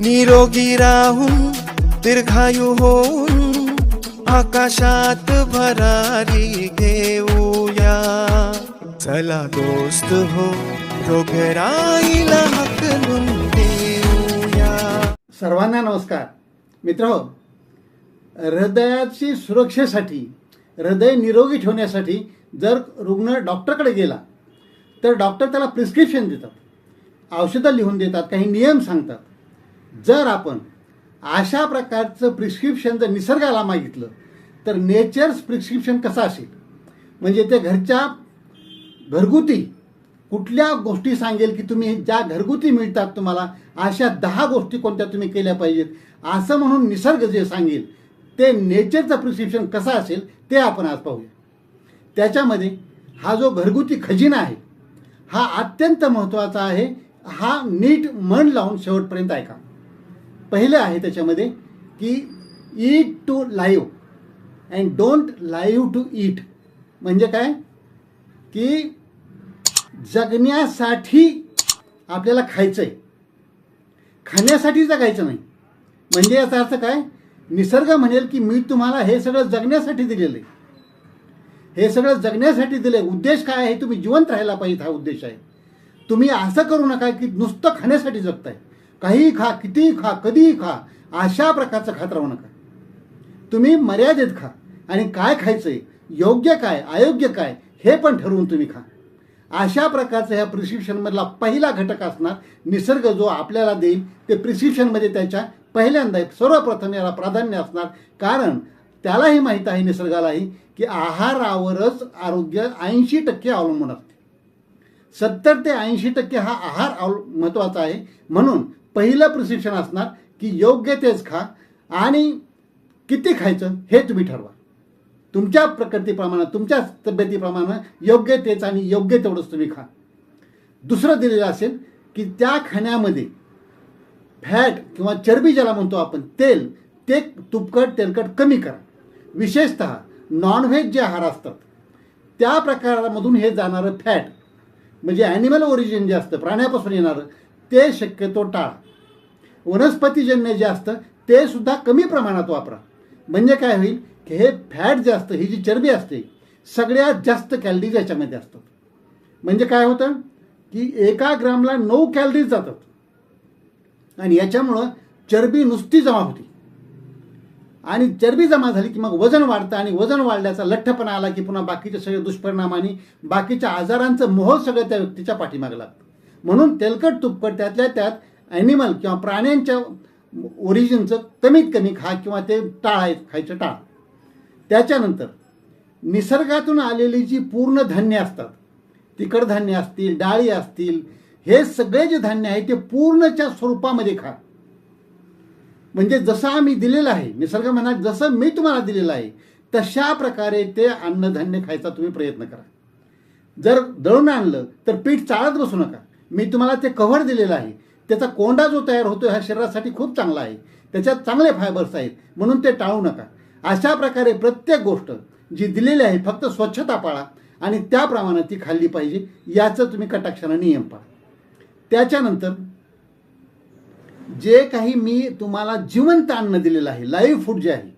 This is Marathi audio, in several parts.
निरोगी राहून दीर्घायू होऊन आकाशात भरारी घेऊया. चला दोस्त हो रोगराईला हकलून देऊया. सर्वांना नमस्कार. मित्र हो, हृदयाची सुरक्षेसाठी हृदय निरोगी ठेवण्यासाठी जर रुग्ण डॉक्टरकडे गेला तर डॉक्टर त्याला प्रिस्क्रिप्शन देतात. औषधं लिहून देतात काही नियम सांगतात. जर आपण अशा प्रकारचं प्रिस्क्रिप्शन जर निसर्गाला मागितलं तर नेचर्स प्रिस्क्रिप्शन कसं असेल? म्हणजे ते घरच्या घरगुती कुठल्या गोष्टी सांगेल की तुम्ही ज्या घरगुती मिळतात तुम्हाला अशा दहा गोष्टी कोणत्या तुम्ही केल्या पाहिजेत? असं म्हणून निसर्ग जे सांगेल ते नेचरचं प्रिस्क्रिप्शन कसं असेल ते आपण आज पाहूया. त्याच्यामध्ये हा जो घरगुती खजिना आहे हा अत्यंत महत्त्वाचा आहे हा नीट मन लावून शेवटपर्यंत ऐका. पहिलं आहे त्याच्यामध्ये की eat to live and don't live to eat म्हणजे काय? की जगण्यासाठी आपल्याला खायचं आहे खाण्यासाठी जगायचं नाही. म्हणजे याचा अर्थ काय? निसर्ग म्हणेल की मी तुम्हाला हे सगळं जगण्यासाठी दिलेलं आहे. हे सगळं जगण्यासाठी दिलं आहे उद्देश काय आहे? तुम्ही जिवंत राहायला पाहिजे हा उद्देश आहे. तुम्ही असं करू नका की नुसतं खाण्यासाठी जगताय. काहीही खा कितीही खा कधीही खा अशा प्रकारचं खात राहू नका. तुम्ही मर्यादित खा. आणि काय खायचंय योग्य काय अयोग्य काय हे पण ठरवून तुम्ही खा. अशा प्रकारचा ह्या प्रिस्क्रिप्शनमधला पहिला घटक असणार निसर्ग जो आपल्याला देईल ते प्रिस्क्रिप्शनमध्ये त्याच्या पहिल्यांदा सर्वप्रथम याला प्राधान्य असणार. कारण त्यालाही माहीत आहे निसर्गालाही की आहारावरच आरोग्य ऐंशी टक्के अवलंबून असते. सत्तर ते ऐंशी टक्के हा आहार अव महत्त्वाचा आहे. म्हणून पहिलं प्रशिक्षण असणार की योग्य तेच खा आणि किती खायचं हे तुम्ही ठरवा. तुमच्या प्रकृतीप्रमाणे तुमच्या तब्येतीप्रमाणे योग्य तेच आणि योग्य तेवढंच तुम्ही खा. दुसरं दिलेलं असेल की त्या खाण्यामध्ये फॅट किंवा चरबी ज्याला म्हणतो आपण तेल ते तुपकट तेलकट कमी करा. विशेषत नॉनव्हेज जे आहार असतात त्या प्रकारामधून हे जाणारं फॅट म्हणजे ॲनिमल ओरिजिन जे असतं प्राण्यापासून येणारं ते शक्यतो टाळा. वनस्पतीजन्य जे असतं ते सुद्धा कमी प्रमाणात वापरा. म्हणजे काय होईल की हे फॅट जे असतं ही जी चरबी असते सगळ्यात जास्त कॅलरीज याच्यामध्ये असतात. म्हणजे काय होतं की एका ग्रामला नऊ कॅलरीज जातात. आणि याच्यामुळं चरबी नुसती जमा होती. आणि चरबी जमा झाली की मग वजन वाढतं आणि वजन वाढल्याचा लठ्ठपणा आला की पुन्हा बाकीचे सगळे दुष्परिणाम आणि बाकीच्या आजारांचं मोह सगळं त्या व्यक्तीच्या पाठीमागं लागतं. म्हणून तेलकट तुपकट त्यातल्या त्यात ॲनिमल किंवा प्राण्यांच्या ओरिजिनचं कमीत कमी खा किंवा ते टाळाय खायचं टाळा. त्याच्यानंतर निसर्गातून आलेली जी पूर्ण धान्य असतात तिखट धान्य असतील डाळी असतील हे सगळे जे धान्य आहे ते पूर्णच्या स्वरूपामध्ये खा. म्हणजे जसं आम्ही दिलेलं आहे निसर्ग म्हणा जसं मी तुम्हाला दिलेलं आहे तशा प्रकारे ते अन्नधान्य खायचा तुम्ही प्रयत्न करा. जर दळून आणलं तर पीठ चाळत बसू नका. मी तुम्हाला ते कव्हर दिलेलं आहे. त्याचा कोंडा जो तयार होतो हा शरीरासाठी खूप चांगला आहे. त्याच्यात चांगले फायबर्स आहेत. म्हणून ते टाळू नका. अशा प्रकारे प्रत्येक गोष्ट जी दिलेली आहे फक्त स्वच्छता पाळा आणि त्याप्रमाणे ती खाल्ली पाहिजे याचं तुम्ही कटाक्षानं नियम पाळा. त्याच्यानंतर जे काही मी तुम्हाला जिवंत अन्न दिलेलं आहे लाईव्ह फूड जे आहे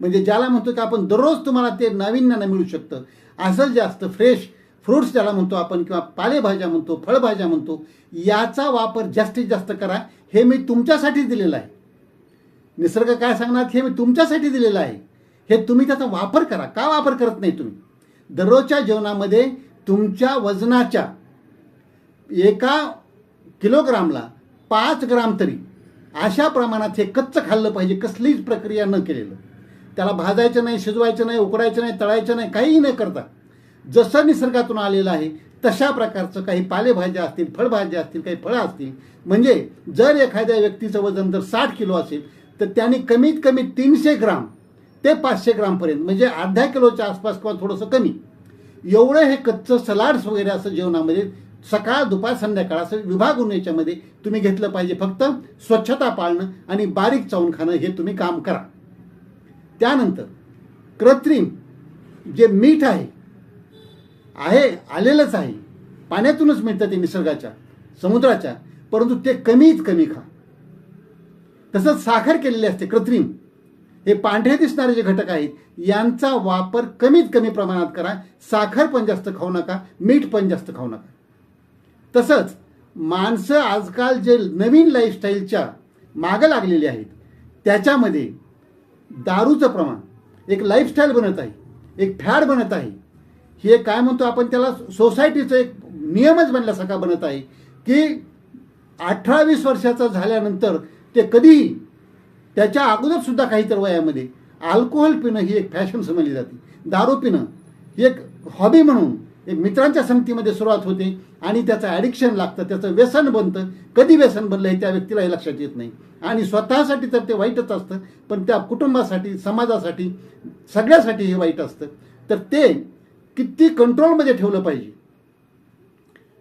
म्हणजे ज्याला म्हणतो की आपण दररोज तुम्हाला ते नाविन्यानं मिळू शकतं. असं जास्त फ्रेश फ्रुट्स ज्याला म्हणतो आपण किंवा पालेभाज्या म्हणतो फळभाज्या म्हणतो याचा वापर जास्तीत जास्त करा. हे मी तुमच्यासाठी दिलेलं आहे. निसर्ग काय सांगणार? हे मी तुमच्यासाठी दिलेलं आहे. हे तुम्ही त्याचा वापर करा. का वापर करत नाही तुम्ही? दररोजच्या जेवणामध्ये तुमच्या वजनाच्या एका किलोग्रामला पाच ग्राम तरी अशा प्रमाणात हे कच्चं खाल्लं पाहिजे. कसलीच प्रक्रिया न केलेलं. त्याला भाजायचं नाही शिजवायचं नाही उकडायचं नाही तळायचं नाही काहीही न करता. जसं निसर्गातून आलेलं आहे तशा प्रकारचं काही पालेभाज्या असतील फळभाज्या असतील काही फळं असतील म्हणजे जर एखाद्या व्यक्तीचं वजन जर साठ किलो असेल तर त्याने कमीत कमी तीनशे ग्राम ते पाचशे ग्रामपर्यंत म्हणजे अर्ध्या किलोच्या आसपास किंवा थोडंसं कमी. एवढं हे कच्चं सलाड्स वगैरे असं जेवणामध्ये सकाळ दुपार संध्याकाळ असं विभागून याच्यामध्ये तुम्ही घेतलं पाहिजे फक्त स्वच्छता पाळणं आणि बारीक चावून खाणं हे तुम्ही काम करा. त्यानंतर कृत्रिम जे मीठ आहे आहे आलेलंच आहे. पाण्यातूनच मिळतं ते निसर्गाच्या समुद्राच्या परंतु ते कमीत कमी खा. तसंच साखर केलेली असते कृत्रिम. हे पांढरे दिसणारे जे घटक आहेत यांचा वापर कमीत कमी प्रमाणात करा. साखर पण जास्त खाऊ नका मीठ पण जास्त खाऊ नका. तसंच माणसं आजकाल जे नवीन लाईफस्टाईलच्या मागं लागलेली आहेत त्याच्यामध्ये दारूचं प्रमाण एक लाईफस्टाईल बनत आहे एक फॅड बनत आहे. हे काय म्हणतो आपण त्याला? सोसायटीचं एक नियमच बनल्यासारखा बनत आहे की अठरा वीस वर्षाचा झाल्यानंतर ते कधीही त्याच्या अगोदर सुद्धा काहीतरी वयामध्ये अल्कोहोल पिणं ही एक फॅशन समजली जाते. दारू पिणं ही एक हॉबी म्हणून एक मित्रांच्या संगतीमध्ये सुरुवात होते आणि त्याचं ॲडिक्शन लागतं त्याचं व्यसन बनतं. कधी व्यसन बनलं हे त्या व्यक्तीला हे लक्षात येत नाही. आणि स्वतःसाठी तर ते वाईटच असतं पण त्या कुटुंबासाठी समाजासाठी सगळ्यासाठी हे वाईट असतं. तर ते किती कंट्रोलमध्ये ठेवलं पाहिजे.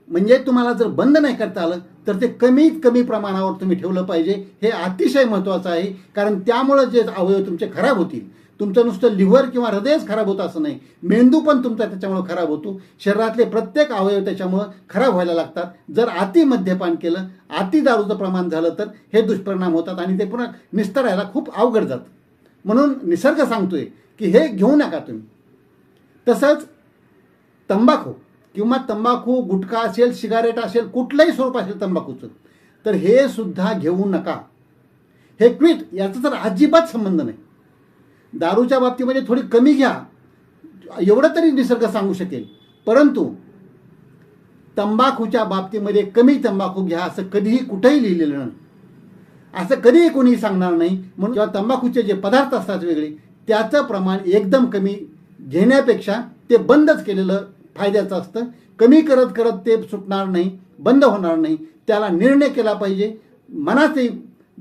म्हणजे तुम्हाला जर बंद नाही करता आलं तर ते कमीत कमी प्रमाणावर तुम्ही ठेवलं पाहिजे. हे अतिशय महत्त्वाचं आहे. कारण त्यामुळं जे अवयव तुमचे खराब होतील. तुमचं नुसतं लिव्हर किंवा हृदयच खराब होतं असं नाही. मेंदू पण तुमचा त्याच्यामुळं खराब होतो. शरीरातले प्रत्येक अवयव त्याच्यामुळं खराब व्हायला लागतात. जर अति मद्यपान केलं अति दारूचं प्रमाण झालं तर हे दुष्परिणाम होतात आणि ते पुन्हा निस्तरायला खूप अवघड जातं. म्हणून निसर्ग सांगतोय की हे घेऊ नका तुम्ही. तसंच तंबाखू किंवा तंबाखू गुटखा असेल सिगारेट असेल कुठलंही स्वरूप असेल तंबाखूचं तर हे सुद्धा घेऊ नका. हे क्विट याचा तर अजिबात संबंध नाही. दारूच्या बाबतीमध्ये थोडी कमी घ्या. एवढं तरी निसर्ग सांगू शकेल. परंतु तंबाखूच्या बाबतीमध्ये कमी तंबाखू घ्या असं कधीही कुठेही लिहिलेलं नाही. असं कधीही कोणीही सांगणार नाही. म्हणून जेव्हा तंबाखूचे जे पदार्थ असतात वेगळे त्याचं प्रमाण एकदम कमी घेण्यापेक्षा ते बंदच केलेलं फायद्याचं असतं. कमी करत करत ते सुटणार नाही बंद होणार नाही. त्याला निर्णय केला पाहिजे. मनाचे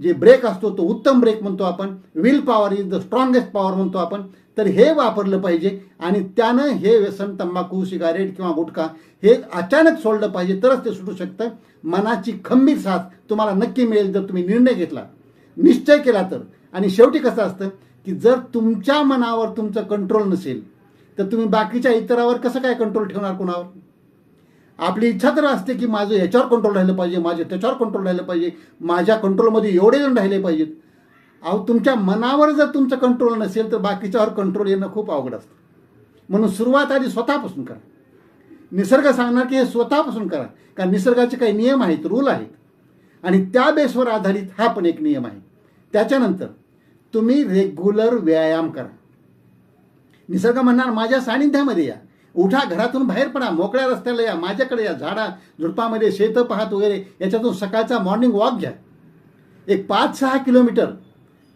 जे ब्रेक असतो तो उत्तम ब्रेक म्हणतो आपण. Will power is the strongest power म्हणतो आपण. तर हे वापरलं पाहिजे आणि त्यानं हे व्यसन तंबाखू सिगारेट किंवा गुटखा हे अचानक सोडलं पाहिजे तरच ते सुटू शकतं. मनाची खंबीर साथ तुम्हाला नक्की मिळेल जर तुम्ही निर्णय घेतला. निश्चय केला तर. आणि शेवटी कसं असतं की जर तुमच्या मनावर तुमचं कंट्रोल नसेल तर तुम्ही बाकीच्या इतरावर कसं काय कंट्रोल ठेवणार कोणावर? आपली इच्छा तर असते की माझं याच्यावर कंट्रोल राहिलं पाहिजे माझे त्याच्यावर कंट्रोल राहिलं पाहिजे माझ्या कंट्रोलमध्ये एवढे जण राहिले पाहिजेत. अहो तुमच्या मनावर जर तुमचं कंट्रोल नसेल तर बाकीच्यावर कंट्रोल येणं खूप अवघड असतं. म्हणून सुरुवात आधी स्वतःपासून करा. निसर्ग सांगणार की हे स्वतःपासून करा कारण निसर्गाचे काही नियम आहेत रूल आहेत. आणि त्या बेसवर आधारित हा पण एक नियम आहे. त्याच्यानंतर तुम्ही रेग्युलर व्यायाम करा. निसर्ग म्हणणार माझ्या सानिध्यामध्ये या. उठा घरातून बाहेर पडा मोकळ्या रस्त्याला या माझ्याकडे या झाडा झुडपामध्ये शेतं पाहत वगैरे याच्यातून सकाळचा मॉर्निंग वॉक घ्या. एक पाच सहा किलोमीटर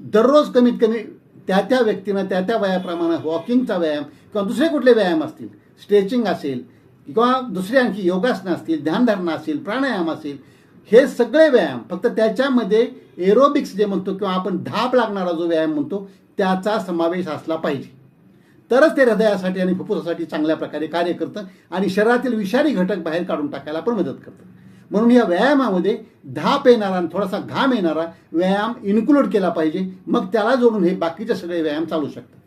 दररोज कमीत कमी त्या त्या व्यक्तीनं त्या त्या वयाप्रमाणे वॉकिंगचा व्यायाम किंवा दुसरे कुठले व्यायाम असतील स्ट्रेचिंग असेल किंवा दुसरे आणखी योगासनं असतील ध्यानधारणा असेल प्राणायाम असेल हे सगळे व्यायाम फक्त त्याच्यामध्ये एरोबिक्स जे म्हणतो किंवा आपण धाप लागणारा जो व्यायाम म्हणतो त्याचा समावेश असला पाहिजे. तरच ते हृदयासाठी आणि फुफ्फुसासाठी चांगल्या प्रकारे कार्य करतं आणि शरीरातील विषारी घटक बाहेर काढून टाकायला पण मदत करतं. म्हणून या व्यायामामध्ये धाप येणारा आणि थोडासा घाम येणारा व्यायाम इन्क्लूड केला पाहिजे. मग त्याला जोडून हे बाकीचे सगळे व्यायाम चालू शकतात.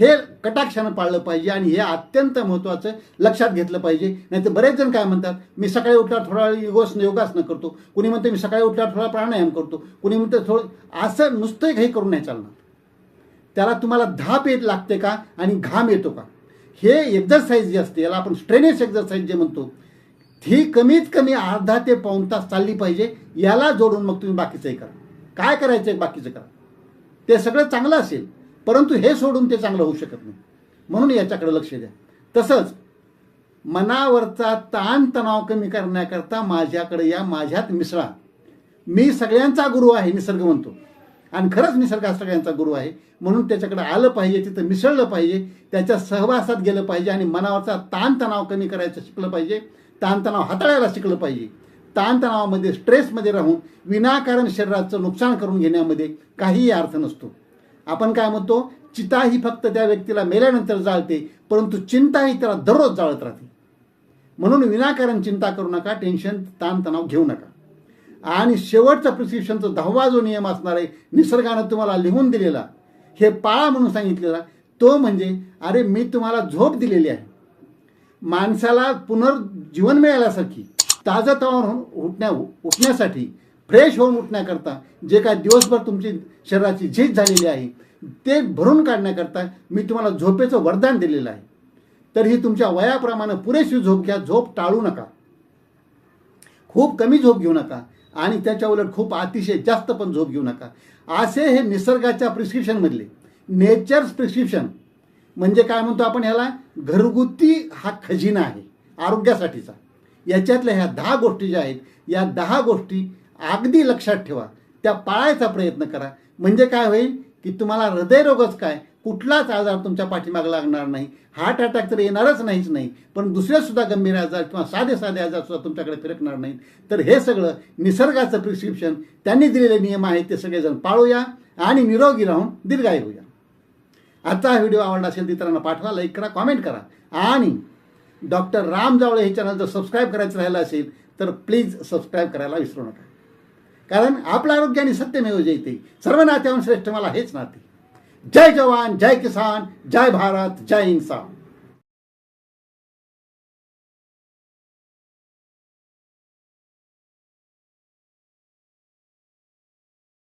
हे कटाक्षानं पाळलं पाहिजे आणि हे अत्यंत महत्त्वाचं लक्षात घेतलं पाहिजे. नाही तर बरेच जण काय म्हणतात मी सकाळी उठल्यावर थोडा वेळ योगासन योगासनं करतो. कुणी म्हणते मी सकाळी उठल्यावर थोडा प्राणायाम करतो. कुणी म्हणते थोडं असं नुसतं काही करून नाही चालणार. त्याला तुम्हाला धाप येत लागते का आणि घाम येतो का? हे एक्झरसाईज जे असते याला आपण स्ट्रेनेस एक्झरसाईज जे म्हणतो ही कमीत कमी अर्धा ते पाऊण तास चालली पाहिजे याला जोडून मग तुम्ही बाकीचंही करा. काय करायचं आहे बाकीचं करा. ते सगळं चांगलं असेल परंतु हे सोडून ते चांगलं होऊ शकत नाही. म्हणून याच्याकडे लक्ष द्या. तसंच मनावरचा ताणतणाव कमी करण्याकरता माझ्याकडे या माझ्यात मिसळा. मी सगळ्यांचा गुरु आहे निसर्ग म्हणतो. आणि खरंच निसर्ग हा सगळ्यांचा गुरु आहे. म्हणून त्याच्याकडे आलं पाहिजे तिथं मिसळलं पाहिजे त्याच्या सहवासात गेलं पाहिजे आणि मनावरचा ताणतणाव कमी करायचं शिकलं पाहिजे. ताणतणाव हाताळायला शिकलं पाहिजे. ताणतणावामध्ये स्ट्रेसमध्ये राहून विनाकारण शरीराचं नुकसान करून घेण्यामध्ये काहीही अर्थ नसतो. आपण काय म्हणतो? चिता ही फक्त त्या व्यक्तीला मेल्यानंतर जाळते परंतु चिंता ही त्याला दररोज जाळत राहते. म्हणून विनाकारण चिंता करू नका टेन्शन ताणतणाव घेऊ नका. आणि शेवटचा प्रिस्क्रिप्शनचा दहावा जो नियम असणार आहे निसर्गानं तुम्हाला लिहून दिलेला हे पाळा म्हणून सांगितलेला तो म्हणजे अरे मी तुम्हाला झोप दिलेली आहे. माणसाला पुनर्जीवन मिळाल्यासारखी ताजं होऊन उठण्या उठण्यासाठी फ्रेश होऊन उठण्याकरता जे काय दिवसभर तुमची शरीराची झीज झालेली आहे ते भरून काढण्याकरता मी तुम्हाला झोपेचं वरदान दिलेलं आहे. तर ही तुमच्या वयाप्रमाणे पुरेशी झोप घ्या झोप टाळू नका. खूप कमी झोप घेऊ नका. आणि त्याच्या उलट खूप अतिशय जास्त पण झोप घेऊ नका. असे हे निसर्गाच्या प्रिस्क्रिप्शनमधले नेचर्स प्रिस्क्रिप्शन म्हणजे काय म्हणतो आपण ह्याला? घरगुती हा खजिना आहे आरोग्यासाठीचा. याच्यातल्या ह्या दहा गोष्टी ज्या आहेत या दहा गोष्टी अगदी लक्षात ठेवा. त्या पाळायचा प्रयत्न करा. म्हणजे काय होईल? की तुम्हाला हृदयरोगच काय? कुठलाच आजार तुमच्या पाठीमाग लागणार नाही. हार्ट अटॅक तर येणारच नाहीच नाही. पण दुसऱ्यासुद्धा गंभीर आजार किंवा साधे साधे आजारसुद्धा तुमच्याकडे फिरकणार नाहीत. तर हे सगळं निसर्गाचं प्रिस्क्रिप्शन त्यांनी दिलेले नियम आहेत ते सगळेजण पाळूया आणि निरोगी राहून दीर्घायू होऊया. आजचा हा व्हिडिओ आवडला असेल तर इतरांना पाठवा लाईक करा कॉमेंट करा. आणि डॉक्टर राम जावळे हे चॅनल जर सबस्क्राईब करायचं राहिलं असेल तर प्लीज सबस्क्राईब करायला विसरू नका. कारण आपलं आरोग्य आणि सत्यमेव जयते सर्व नात्याहून श्रेष्ठ मला हेच नाते. जय जवान जय किसान जय भारत जय इन्सान